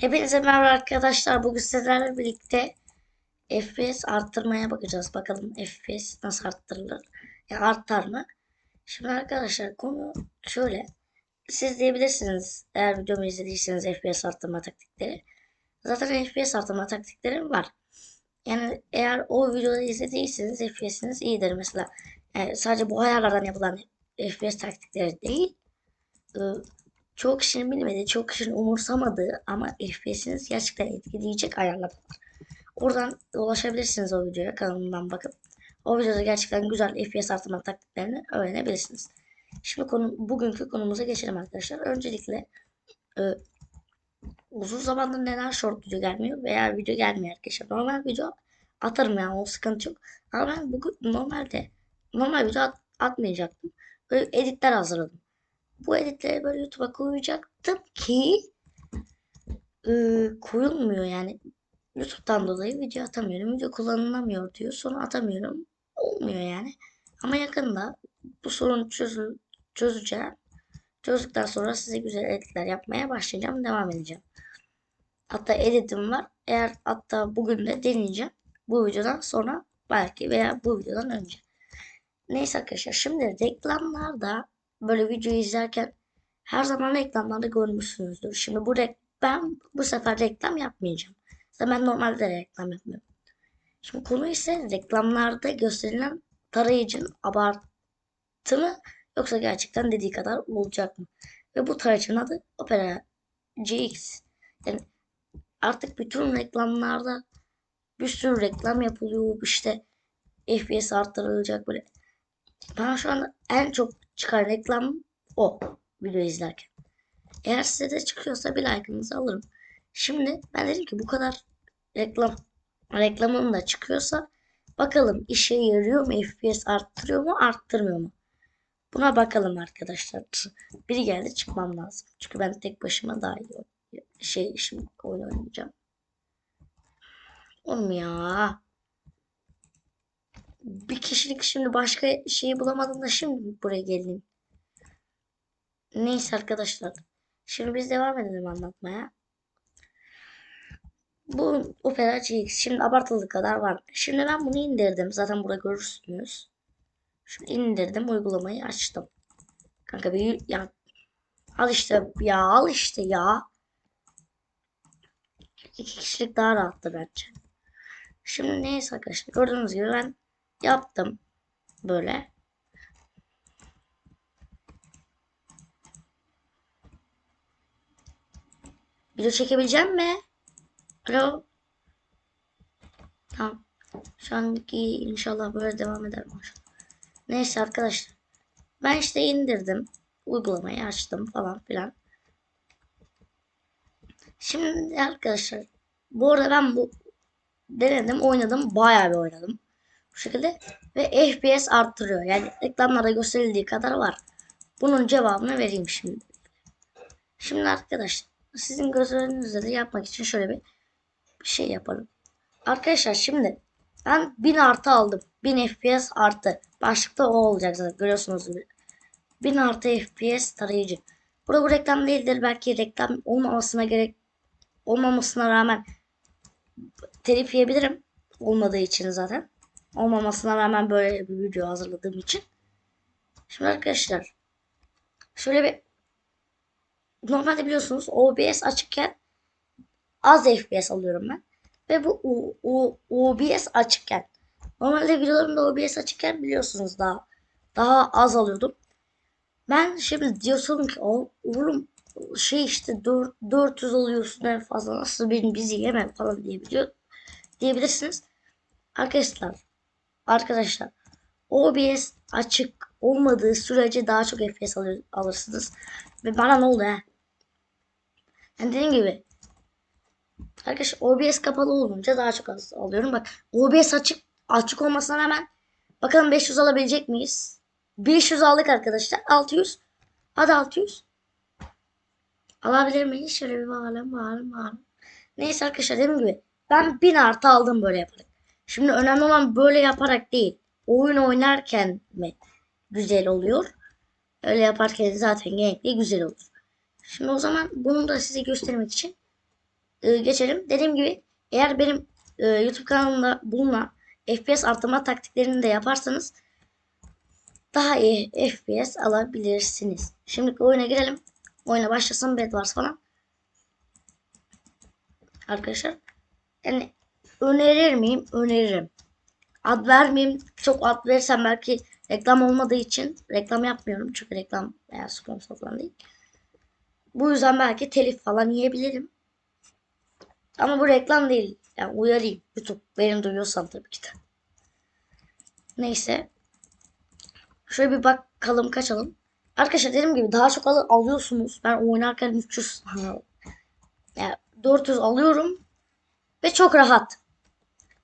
Hepinize merhaba arkadaşlar. Bugün sizlerle birlikte FPS arttırmaya bakacağız. Bakalım FPS nasıl arttırılır? Ya artar mı? Şimdi arkadaşlar konu şöyle. Siz diyebilirsiniz eğer videomu izlediyseniz FPS arttırma taktikleri. Zaten FPS arttırma taktiklerim var. Yani eğer o videoda izlediyseniz FPS'iniz iyidir. Mesela yani sadece bu ayarlardan yapılan FPS taktikleri değil. ıı, çoğu kişinin bilmediği, çoğu kişinin umursamadığı ama FPS'iniz gerçekten etkileyecek ayarlar var. Oradan ulaşabilirsiniz o videoya kanalımdan bakıp. O videoda gerçekten güzel FPS artırma taktiklerini öğrenebilirsiniz. Şimdi konu, bugünkü konumuza geçelim arkadaşlar. Öncelikle e, uzun zamandır neden short video gelmiyor veya video gelmiyor arkadaşlar. Normal video atarım yani o sıkıntı yok. Ama ben bugün normalde normal video at- atmayacaktım. Böyle editler hazırladım bu editleri böyle YouTube'a koyacaktım ki e, koyulmuyor yani. YouTube'dan dolayı video atamıyorum. Video kullanılamıyor diyor. Sonra atamıyorum. Olmuyor yani. Ama yakında bu sorunu çözü, çözeceğim. Çözdükten sonra size güzel editler yapmaya başlayacağım. Devam edeceğim. Hatta editim var. Eğer hatta bugün de deneyeceğim. Bu videodan sonra belki veya bu videodan önce. Neyse arkadaşlar şimdi reklamlarda böyle video izlerken her zaman reklamlarda görmüşsünüzdür. Şimdi bu ben bu sefer reklam yapmayacağım. Zaten ben normalde de reklam yapmıyorum. Şimdi konu ise reklamlarda gösterilen tarayıcının abartı mı yoksa gerçekten dediği kadar olacak mı? Ve bu tarayıcının adı Opera GX. Yani artık bütün reklamlarda bir sürü reklam yapılıyor. İşte FPS arttırılacak böyle. Bana şu anda en çok çıkan reklam o video izlerken. Eğer size de çıkıyorsa bir like'ınızı alırım. Şimdi ben dedim ki bu kadar reklam reklamım da çıkıyorsa bakalım işe yarıyor mu? FPS arttırıyor mu? Arttırmıyor mu? Buna bakalım arkadaşlar. Biri geldi çıkmam lazım. Çünkü ben tek başıma daha iyi şey şimdi oyun oynayacağım. Oğlum ya. Bir kişilik şimdi başka şeyi bulamadım da şimdi buraya geldim. Neyse arkadaşlar. Şimdi biz devam edelim anlatmaya. Bu Opera GX şimdi abartıldığı kadar var. Şimdi ben bunu indirdim. Zaten burada görürsünüz. Şimdi indirdim uygulamayı açtım. Kanka bir ya al işte ya al işte ya. İki kişilik daha rahattı bence. Şimdi neyse arkadaşlar gördüğünüz gibi ben yaptım böyle. Video çekebileceğim mi? Alo. Tamam. Şu anki inşallah böyle devam eder maşallah. Neyse arkadaşlar. Ben işte indirdim. Uygulamayı açtım falan filan. Şimdi arkadaşlar. Bu arada ben bu denedim oynadım. Bayağı bir oynadım. Bu şekilde. Ve FPS arttırıyor. Yani reklamlarda gösterildiği kadar var. Bunun cevabını vereyim şimdi. Şimdi arkadaşlar sizin göz önünüzde de yapmak için şöyle bir bir şey yapalım. Arkadaşlar şimdi ben 1000 artı aldım. 1000 FPS artı. Başlıkta o olacak zaten görüyorsunuz. 1000 artı FPS tarayıcı. Burada bu reklam değildir. Belki reklam olmamasına gerek olmamasına rağmen telif yiyebilirim. Olmadığı için zaten. Olmamasına rağmen böyle bir video hazırladığım için. Şimdi arkadaşlar şöyle bir normalde biliyorsunuz OBS açıkken az FPS alıyorum ben. Ve bu U, U, OBS açıkken normalde videolarımda OBS açıkken biliyorsunuz daha daha az alıyordum. Ben şimdi diyorsun ki oğlum şey işte 4, 400 alıyorsun en fazla nasıl benim bizi yeme falan diyebiliyor diyebilirsiniz. Arkadaşlar arkadaşlar OBS açık olmadığı sürece daha çok FPS alır, alırsınız. Ve bana ne oldu he? Yani dediğim gibi Arkadaşlar OBS kapalı olunca daha çok az alıyorum. Bak OBS açık açık olmasına rağmen bakalım 500 alabilecek miyiz? 500 aldık arkadaşlar. 600. Hadi 600. Alabilir miyiz? Şöyle bir bakalım bakalım bakalım. Neyse arkadaşlar dediğim gibi ben 1000 artı aldım böyle yaparak. Şimdi önemli olan böyle yaparak değil. Oyun oynarken mi güzel oluyor? Öyle yaparken zaten genellikle güzel olur. Şimdi o zaman bunu da size göstermek için e, geçelim. Dediğim gibi eğer benim e, YouTube kanalımda bulunan FPS artırma taktiklerini de yaparsanız daha iyi FPS alabilirsiniz. Şimdi oyuna girelim. Oyuna başlasın Bedwars falan. Arkadaşlar yani önerir miyim? Öneririm. Ad vermeyeyim. Çok ad verirsem belki reklam olmadığı için reklam yapmıyorum. Çünkü reklam veya sponsor falan değil. Bu yüzden belki telif falan yiyebilirim. Ama bu reklam değil. Yani uyarayım. YouTube beni duyuyorsan tabii ki de. Neyse. Şöyle bir bakalım kaçalım. Arkadaşlar dediğim gibi daha çok al alıyorsunuz. Ben oynarken 300 yani 400 alıyorum. Ve çok rahat.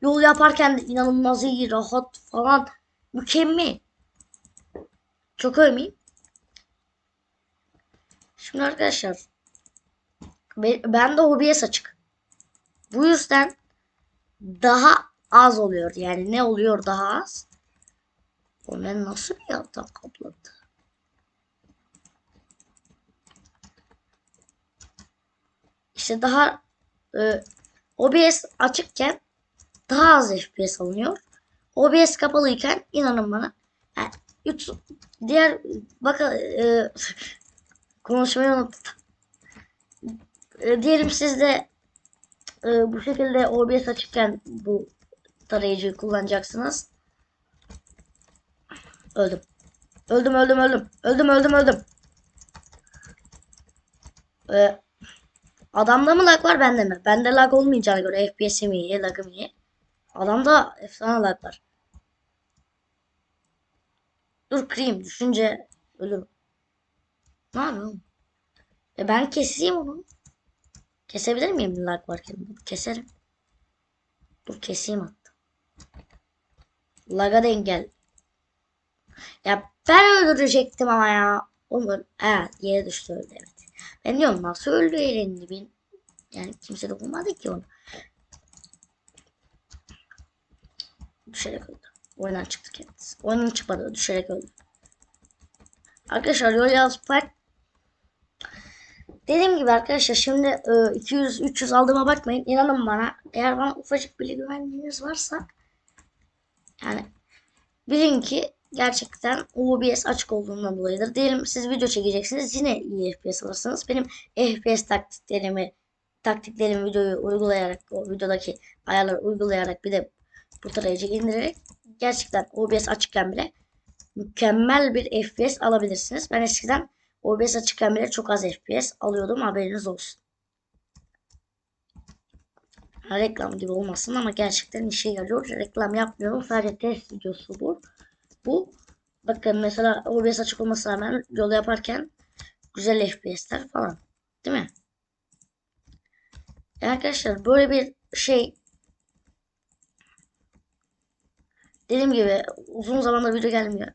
Yol yaparken de inanılmaz iyi, rahat falan. Mükemmel. Çok övmeyeyim. Şimdi arkadaşlar. Ben de OBS açık. Bu yüzden daha az oluyor. Yani ne oluyor daha az? O ne nasıl bir yatağı kapladı? İşte daha e, OBS açıkken daha az FPS alınıyor. OBS kapalıyken inanın bana yani YouTube diğer bakın e, konuşmayı unuttum. E, diyelim siz de e, bu şekilde OBS açıkken bu tarayıcıyı kullanacaksınız. Öldüm. Öldüm öldüm öldüm. Öldüm öldüm öldüm. Ee, adamda mı lag var bende mi? Bende lag olmayacağına göre FPS'im iyi, lagım iyi. Adamda efsane lag var. Dur kırayım. Düşünce ölürüm. Ne yapıyorum? E ben keseyim onu. Kesebilir miyim lag varken? Keserim. Dur keseyim hatta. Laga da engel. Ya ben öldürecektim ama ya. Onu evet yere düştü öldü evet. Ben diyorum nasıl öldü elinde bin. Yani kimse dokunmadı ki onu. Düşerek öldü. Oyundan çıktı kendisi. Oyundan çıkmadı düşerek öldü. Arkadaşlar Royal Spark Dediğim gibi arkadaşlar şimdi 200-300 e, aldığıma bakmayın. İnanın bana eğer bana ufacık bile güvenliğiniz varsa yani bilin ki gerçekten OBS açık olduğundan dolayıdır. Diyelim siz video çekeceksiniz yine iyi FPS alırsınız. Benim FPS taktiklerimi taktiklerimi videoyu uygulayarak o videodaki ayarları uygulayarak bir de tarayıcı indirerek gerçekten OBS açıkken bile mükemmel bir FPS alabilirsiniz. Ben eskiden OBS açıkken bile çok az FPS alıyordum haberiniz olsun. Reklam gibi olmasın ama gerçekten işe yarıyor. Reklam yapmıyorum. Sadece test videosu bu. Bu bakın mesela OBS açık olmasına rağmen yol yaparken güzel FPS'ler falan. Değil mi? Arkadaşlar böyle bir şey dediğim gibi uzun zamandır video gelmiyor.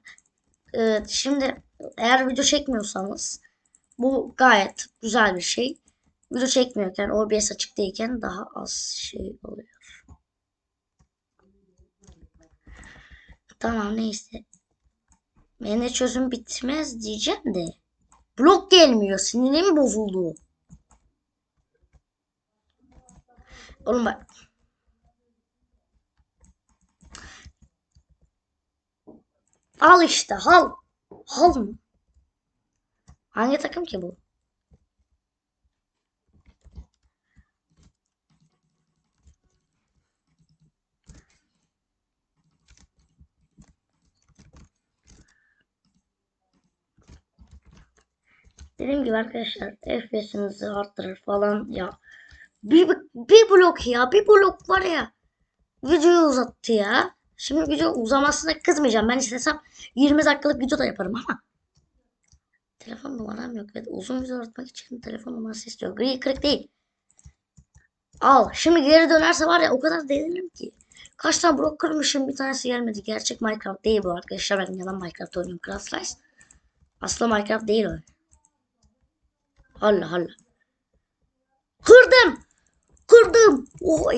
Ee, şimdi eğer video çekmiyorsanız bu gayet güzel bir şey. Video çekmiyorken OBS açık değilken daha az şey oluyor. Tamam neyse. Bende çözüm bitmez diyeceğim de. Blok gelmiyor. Sinirim bozuldu. Oğlum bak. Al işte hal. Hal mı? Hangi takım ki bu? Dediğim gibi arkadaşlar FPS'inizi arttırır falan ya. Bir, bir blok ya bir blok var ya. Videoyu uzattı ya. Şimdi video uzamasına kızmayacağım. Ben istesem 20 dakikalık video da yaparım ama. Telefon numaram yok. Evet, uzun video atmak için telefon numarası istiyor. Gri kırık değil. Al. Şimdi geri dönerse var ya o kadar deliririm ki. Kaç tane blok kırmışım bir tanesi gelmedi. Gerçek Minecraft değil bu arkadaşlar. Ben yalan Minecraft oynuyorum. Craft Rise. Aslında Minecraft değil o. Allah Allah. Kırdım. Kırdım. Oh.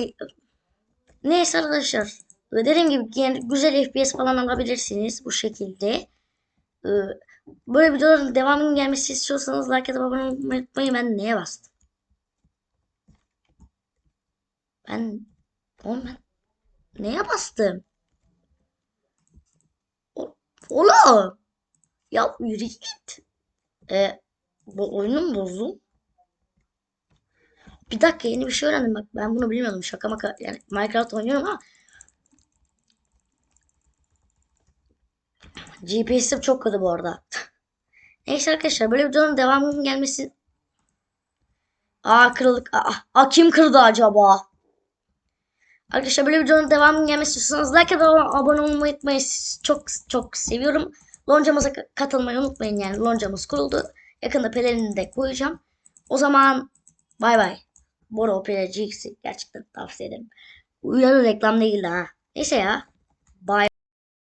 Neyse arkadaşlar. Dediğim gibi güzel FPS falan alabilirsiniz bu şekilde. Ee, böyle videoların devamının gelmesi istiyorsanız like atıp abone olmayı unutmayın. Ben neye bastım? Ben oğlum ben neye bastım? O- Oğlum ya yürü git. E, bu oyunum bozdu. Bir dakika yeni bir şey öğrendim bak ben bunu bilmiyordum şaka maka yani Minecraft oynuyorum ama GPS'im çok kötü bu arada. Neyse arkadaşlar böyle videonun devamının gelmesi Aa kırıldık. Aa, aa, kim kırdı acaba? Arkadaşlar böyle videonun devamının gelmesi istiyorsanız like ve abone olmayı unutmayın. Çok çok seviyorum. Loncamıza ka- katılmayı unutmayın yani loncamız kuruldu. Yakında pelerini de koyacağım. O zaman bay bay. Bu arada o peleri gerçekten tavsiye ederim. Uyarı reklam değildi ha. Neyse ya. Bay